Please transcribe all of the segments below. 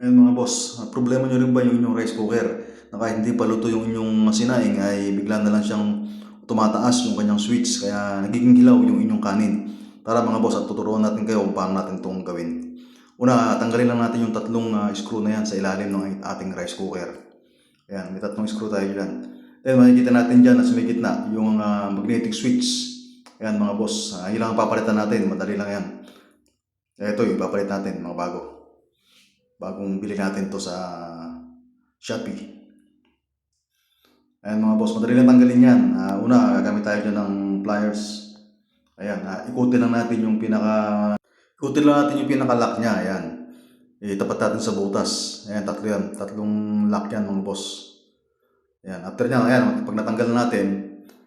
Ayun mga boss, ah, problema nyo rin ba yung inyong rice cooker? Na kahit hindi pa luto yung inyong sinaing ay bigla na lang siyang tumataas yung kanyang switch kaya nagiging hilaw yung inyong kanin. Tara mga boss at tuturuan natin kayo kung paano natin itong gawin. Una, tanggalin lang natin yung tatlong ah, screw na yan sa ilalim ng ating rice cooker. Ayan, may tatlong screw tayo dyan. Then makikita natin dyan na sa may gitna yung ah, magnetic switch. Ayan mga boss, uh, yun lang ang papalitan natin, madali lang yan. Ito yung papalit natin mga bago bagong bili natin to sa Shopee. Ayan mga boss, madali lang tanggalin yan. Ah, una, gagamit tayo dyan ng pliers. Ayan, ah, ikutin lang natin yung pinaka... Ikutin lang natin yung pinaka-lock niya. Ayan. Itapat natin sa butas. Ayan, tatlo yan. Tatlong lock yan mga boss. Ayan, after niya, ayan, pag natanggal na natin,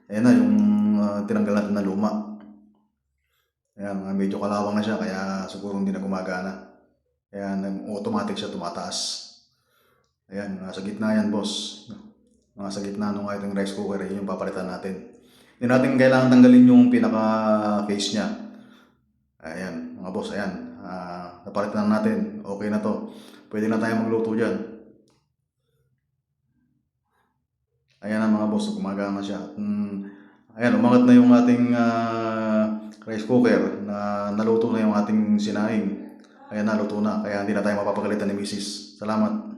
ayan na yung ah, tinanggal natin na luma. Ayan, medyo kalawang na siya, kaya siguro hindi na gumagana. Ayan, automatic siya tumataas. Ayan, nasa gitna yan, boss. Nasa gitna nung ating rice cooker, yun yung papalitan natin. Hindi natin kailangan tanggalin yung pinaka-case niya. Ayan, mga boss, ayan. Ah, napalitan na natin. Okay na to. Pwede na tayo magluto dyan. Ayan na mga boss, gumagana siya. Hmm, ayan, umangat na yung ating ah, rice cooker na naluto na yung ating sinaing. Ayan, naluto na. Kaya hindi na tayo mapapagalitan ni Mrs. Salamat.